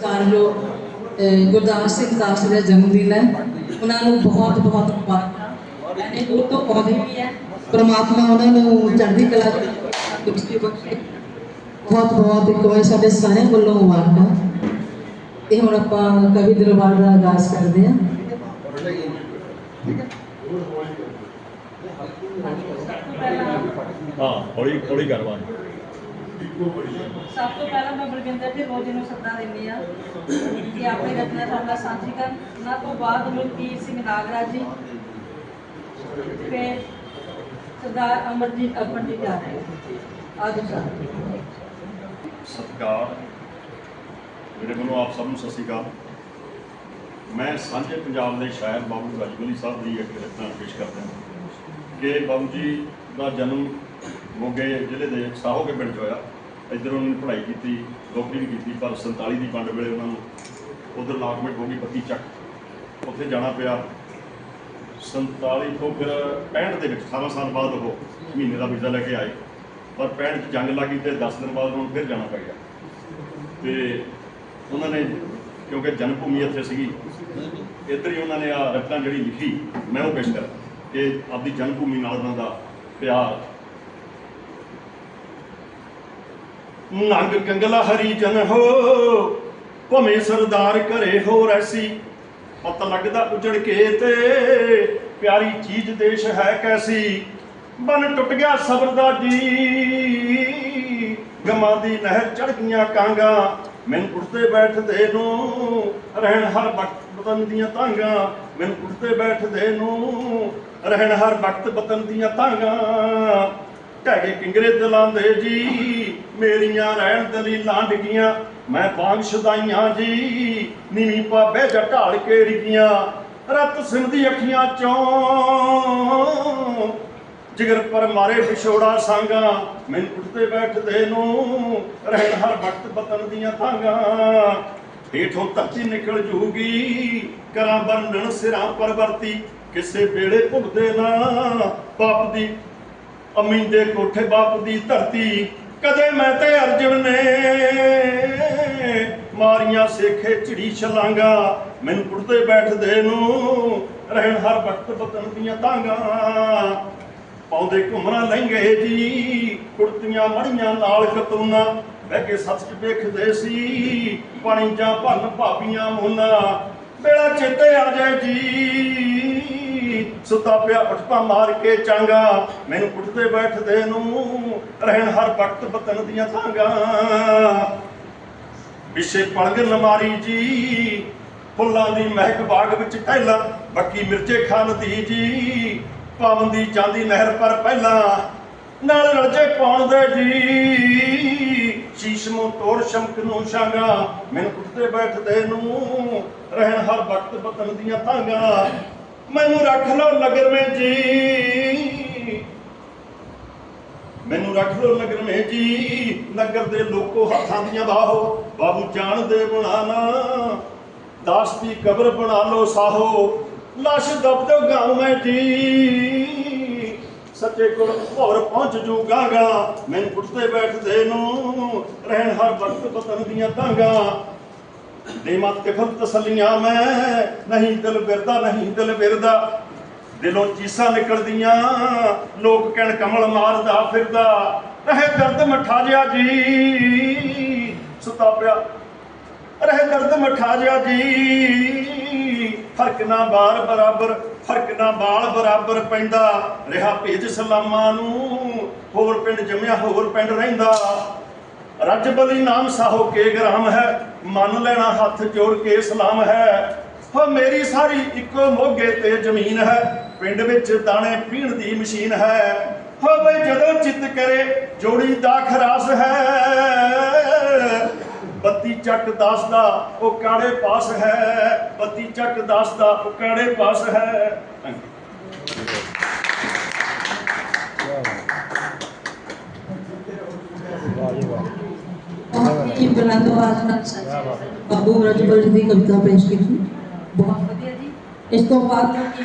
ਕਾਰਜੋ ਗੁਰਦਾਸ ਸਿੰਘ ਦਾਸ ਦਾ ਜਨਮ ਦਿਨ ਹੈ। ਉਹਨਾਂ ਨੂੰ ਬਹੁਤ ਬਹੁਤ ਮੁਬਾਰਕਾਂ। ਐਨੇ ਦੂਰ ਤੋਂ ਆਉਂਦੇ ਵੀ ਹੈ। ਪ੍ਰਮਾਤਮਾ ਉਹਨਾਂ ਨੂੰ ਚੜ੍ਹਦੀ ਕਲਾ ਬਖਸ਼ੇ। ਬਹੁਤ ਬਹੁਤ ਇੱਕ ਵਾਰ ਸਾਡੇ ਸਾਰਿਆਂ ਵੱਲੋਂ ਮੁਬਾਰਕਾਂ। ਇਹ ਹੁਣ ਆਪਾਂ ਕਵੀ ਦਰਬਾਰ ਦਾ ਆਗਾਜ਼ ਕਰਦੇ ਹਾਂ। ਹਾਂ, ਹੌਲੀ ਹੌਲੀ ਕਰਵਾ। ਸਭ ਤੋਂ ਪਹਿਲਾਂ ਮੈਂ ਬਲਵਿੰਦਰ ਜੀ ਰੋਜ਼ ਨੂੰ ਸੱਦਾ ਦਿੰਦੀ ਆ ਕਿ ਆਪਣੀ ਰਚਨਾ ਸਾਡਾ ਸਾਂਝੀ ਕਰਨ ਉਹਨਾਂ ਤੋਂ ਬਾਅਦ ਮਲਕੀਤ ਸਿੰਘ ਨਾਗਰਾਜ ਜੀ ਫਿਰ ਸਰਦਾਰ ਅਮਰਜੀਤ ਅਪਨ ਜੀ ਜਾ ਰਹੇ ਆਜੋ ਸਰ। ਸਤਿਕਾਰ ਮੇਰੇ ਵੱਲੋਂ ਆਪ ਸਭ ਨੂੰ ਸਤਿ ਸ਼੍ਰੀ ਅਕਾਲ। ਮੈਂ ਸਾਂਝੇ ਪੰਜਾਬ ਦੇ ਸ਼ਾਇਰ ਬਾਬੂ ਰਾਜਵਲੀ ਸਾਹਿਬ ਦੀ ਇੱਕ ਰਚਨਾ ਪੇਸ਼ ਕਰਦਾ ਕਿ ਬਾਬੂ ਜੀ ਦਾ ਜਨਮ ਮੋਗੇ ਜ਼ਿਲ੍ਹੇ ਦੇ ਸਾਹੋਕੇ ਪਿੰਡ 'ਚ ਹੋਇਆ। ਇੱਧਰ ਉਹਨਾਂ ਨੇ ਪੜ੍ਹਾਈ ਕੀਤੀ, ਨੌਕਰੀ ਵੀ ਕੀਤੀ, ਪਰ 47 ਦੀ ਵੰਡ ਵੇਲੇ ਉਹਨਾਂ ਨੂੰ ਉਧਰ ਲਾਕਮੈਂਟ ਹੋ ਗਈ ਬੱਤੀ ਚੱਕ। ਉੱਥੇ ਜਾਣਾ ਪਿਆ। 47 ਤੋਂ ਫਿਰ 65 ਦੇ ਵਿੱਚ 18 ਸਾਲ ਬਾਅਦ ਉਹ ਮਹੀਨੇ ਦਾ ਵੀਜ਼ਾ ਲੈ ਕੇ ਆਏ। ਪਰ 65 ਚ ਜੰਗ ਲੱਗੀ ਤੇ 10 ਦਿਨ ਬਾਅਦ ਉਹਨਾਂ ਨੂੰ ਫਿਰ ਜਾਣਾ ਪੈ ਗਿਆ। ਤੇ ਉਹਨਾਂ ਨੇ, ਕਿਉਂਕਿ ਜਨਮ ਭੂਮੀ ਇੱਥੇ ਸੀਗੀ, ਇੱਧਰ ਹੀ ਉਹਨਾਂ ਨੇ ਆ ਰਚਨਾ ਜਿਹੜੀ ਲਿਖੀ, ਮੈਂ ਉਹ ਪੇਸ਼ ਕਰ ਕਿ ਆਪਦੀ ਜਨਮ ਭੂਮੀ ਨਾਲ ਉਹਨਾਂ ਦਾ ਪਿਆਰ ਨੰਗ ਕੰਗਲਾ ਹਰੀ ਜਨ ਹੋ, ਭਵੇਂ ਸਰਦਾਰ ਘਰੇ ਹੋ ਰੈਸੀ। ਪਤਾ ਲੱਗਦਾ ਉਜੜ ਕੇ ਤੇ, ਪਿਆਰੀ ਚੀਜ਼ ਦੇਸ਼ ਹੈ ਕੈਸੀ। ਬਨ ਟੁੱਟ ਗਿਆ ਸਬਰ ਦਾ ਜੀ, ਗਮਾਂ ਦੀ ਨਹਿਰ ਚੜ ਗਈਆਂ ਕਾਂਗਾ। ਮੈਨੂੰ ਉੱਠਦੇ ਬੈਠਦੇ ਨੂੰ ਰਹਿਣ ਹਰ ਵਕਤ ਬਤਨ ਦੀਆਂ ਤਾਂਗਾ। ਮੈਨੂੰ ਉੱਠਦੇ ਬੈਠਦੇ ਨੂੰ ਰਹਿਣ ਹਰ ਵਕਤ ਬਤਨ ਦੀਆਂ ਤਾਂਗਾ। ਢਹਿ ਗਏ ਕਿੰਗਰੇ ਦਿਲਾਂ ਜੀ, ਮੇਰੀਆਂ ਰਹਿਣ ਦਲੀਲਾਂ ਡਿੱਗੀਆਂ ਮੈਂ ਬਾਗ ਸ਼ਦਾਈਆਂ ਜੀ, ਨੀਵੀਂ ਪਾ ਬਹਿ ਕੇ ਰਿਗੀਆਂ ਰਤ ਸਿੰਘ ਅੱਖੀਆਂ ਚੋਂ। ਜਿਗਰ ਪਰ ਮਾਰੇ ਵਿਛੋੜਾ ਸੰਗਾ, ਮੈਨੂੰ ਉੱਠਦੇ ਬੈਠਦੇ ਨੂੰ ਰਹਿਣ ਹਰ ਵਕਤ ਬਤਨ ਦੀਆਂ ਤਾਂਗਾ ਹੀਠੋਂ ਧਰਤੀ ਨਿਕਲ ਜੂਗੀ, ਕਰਾਂ ਬੰਨਣ ਸਿਰਾਂ ਪਰਵਰਤੀ, ਕਿਸੇ ਵੇਲੇ ਭੁਗਦੇ ਨਾ ਪਾਪ ਦੀ ਅਮੀ ਦੇ ਕੋਠੇ ਬਾਪ ਦੀ ਧਰਤੀ, ਕਦੇ ਮੈਂ ਤੇ ਅਰਜੁਨ ਨੇ। ਮਾਰੀਆਂ ਸੇਖੇ ਝੜੀ ਛਲਾਂਗਾ, ਮੈਨੂੰ ਉੱਠਦੇ ਬੈਠਦੇ ਨੂੰ, ਰਹਿਣ ਹਰ ਵਕਤ ਬਤਨ ਦੀਆਂ ਤਾਂਗਾ। ਪਾਉਂਦੇ ਘੁੰਮਣਾ ਲਹਿੰਗੇ ਜੀ, ਕੁੜਤੀਆਂ ਮੜੀਆਂ ਨਾਲ ਕਤੂਨਾ ਬਹਿ ਕੇ ਸੱਚ ਵੇਖਦੇ ਸੀ, ਪਾਣੀ ਜਾਂ ਭੰਨ ਭਾਬੀਆਂ ਮੋਨਾ ਮੇਰਾ ਚੇਤੇ ਆ ਜਾਏ ਜੀ। ਸੁੱਤਾ ਪਿਆ ਉੱਠਪਾ ਮਾਰ ਕੇ ਚਾਂਗਾ। ਮੈਨੂੰ ਉੱਠਦੇ ਬੈਠਦੇ ਨੂੰ ਰਹਿਣ ਹਰ ਵਕਤ ਬਤਨ ਦੀਆਂ ਤਾਂਗਾ। ਵਿਸ਼ੇ ਪਲਗ ਨਮਾਰੀ ਜੀ, ਫੁੱਲਾਂ ਦੀ ਮਹਿਕ ਬਾਗ ਵਿੱਚ ਟਹਿਲਾ ਬੱਕੀ ਮਿਰਚੇ ਖਾਨ ਦੀ ਜੀ। ਪਾਵੰਦੀ ਚਾਂਦੀ ਨਹਿਰ ਪਰ ਪਹਿਲਾਂ, ਨਾਲ ਰਲਜੇ ਪਾਉਣ ਦੇ ਜੀ? ਸ਼ੀਸ਼ ਤੋੜ ਸ਼ਮਕ ਨੂੰ ਸ਼ਾਂਗਾ ਮੈਨੂੰ ਉੱਠਦੇ ਬੈਠਦੇ ਨੂੰ ਰਹਿਣ ਹਰ ਵਕਤ ਬਤਨ ਦੀਆਂ ਤਾਂਗਾ। ਮੈਨੂੰ ਰੱਖ ਲਓ ਨਗਰ ਮੇ ਜੀ। ਮੈਨੂੰ ਰੱਖ ਲੋ ਨਗਰ ਮੇ ਜੀ। ਨਗਰ ਦੇ ਲੋਕੋ ਹੱਥਾਂ ਦੀਆਂ ਬਾਹੋ। ਬਾਬੂ ਜਾਣ ਦੇ ਬਣਾਣਾ ਦਾਸ ਦੀ ਕਬਰ ਬਣਾ ਲੋ ਸਾਹੋ। ਲਾਸ਼ ਦਬ ਦੋ ਗਾਉ ਮੈਂ ਜੀ। ਸੱਚੇ ਕੋਲ ਹੋਰ ਪਹੁੰਚ ਜੂਗਾਗਾ ਮੈਨੂੰ ਉੱਠਦੇ ਬੈਠਦੇ ਨੂੰ। ਰਹਿਣ ਹਰ ਵਕਤ ਬਤਨ ਦੀਆਂ ਤਾਂਗਾ। ਦੇ ਮਤ ਕਿਫਲ ਤਸਲੀਆਂ ਮੈਂ, ਨਹੀਂ ਦਿਲ ਬਿਰਦਾ, ਨਹੀਂ ਦਿਲ ਬਿਰਦਾ। ਦਿਲੋਂ ਚੀਸਾਂ ਨਿਕਲਦੀਆਂ, ਲੋਕ ਕਹਿਣ ਕਮਲ ਮਾਰਦਾ ਫਿਰਦਾ। ਰਹੇ ਦਰਦ ਮਠਾ ਜਿਆ ਜੀ, ਸੁਤਾ ਪਿਆ। ਰਹੇ ਦਰਦ ਮਠਾ ਜਿਆ ਜੀ, ਫ਼ਰਕ ਨਾ ਬਾਰ ਬਰਾਬਰ, ਫ਼ਰਕ ਨਾ ਬਾਲ ਬਰਾਬਰ ਪੈਂਦਾ। ਰਿਹਾ ਭੇਜ ਸਲਾਮਾਂ ਨੂੰ, ਹੋਰ ਪਿੰਡ ਜੰਮਿਆ, ਹੋਰ ਪਿੰਡ ਰਹਿੰਦਾ। ਰੱਜ ਬਲੀ ਨਾਮ ਸਾਹੋ ਕੇ ਗ੍ਰਾਮ ਹੈ, ਮੰਨ ਲੈਣਾ ਹੱਥ ਜੋੜ ਕੇ ਸਲਾਮ ਹੈ। ਹੋ ਮੇਰੀ ਸਾਰੀ ਇੱਕੋ ਮੋਗੇ ਤੇ ਜ਼ਮੀਨ ਹੈ, ਪਿੰਡ ਵਿੱਚ ਦਾਣੇ ਪੀਣ ਦੀ ਮਸ਼ੀਨ ਹੈ। ਹੋ ਬਈ ਜਦੋਂ ਚਿੱਤ ਕਰੇ, ਜੋੜੀ ਦਾ ਖਰਾਸ ਹੈ। ਬੱਤੀ ਚੱਕ ਦਾਸ ਦਾ ਉਹ ਕਾੜੇ ਪਾਸ ਹੈ, ਬੱਤੀ ਚੱਕ ਦਾਸ ਦਾ ਉਹ ਕਾੜੇ ਪਾਸ ਹੈ। Thank you. ਬਾਬੂ ਰਜਬਲ ਦੀ ਕਵਿਤਾ ਪੇਸ਼ ਕੀਤੀ। ਬਹੁਤ ਵਧੀਆ ਜੀ। ਇਸ ਤੋਂ ਬਾਅਦ